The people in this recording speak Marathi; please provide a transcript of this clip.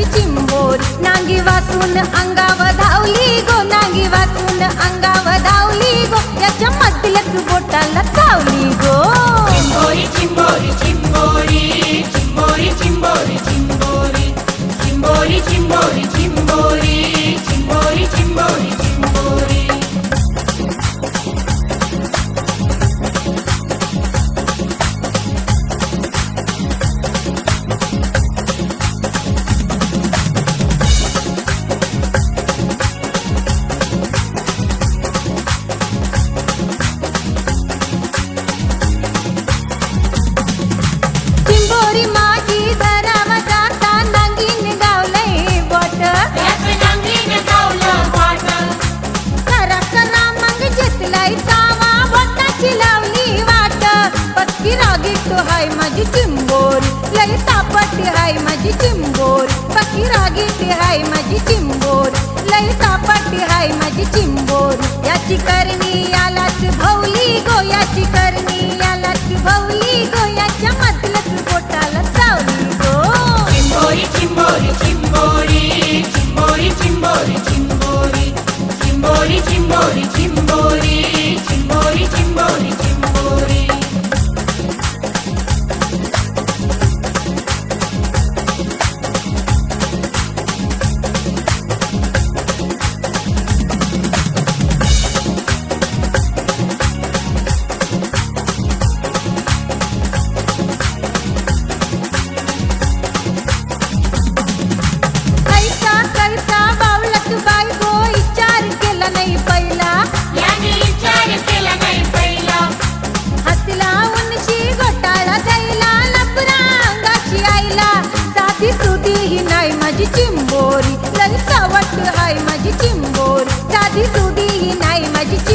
चिंबोर नांगी वाचून अंगा चिंबोर. लई तापटी हाय माझी चिंबोर. पकी रागीटी हाय माझी चिंबोर. लई तापटी हाय माझी चिंबोर. याची करणी மகிழ்ச்சிம்போர் சதி துதியினாய் மகிழ்ச்சி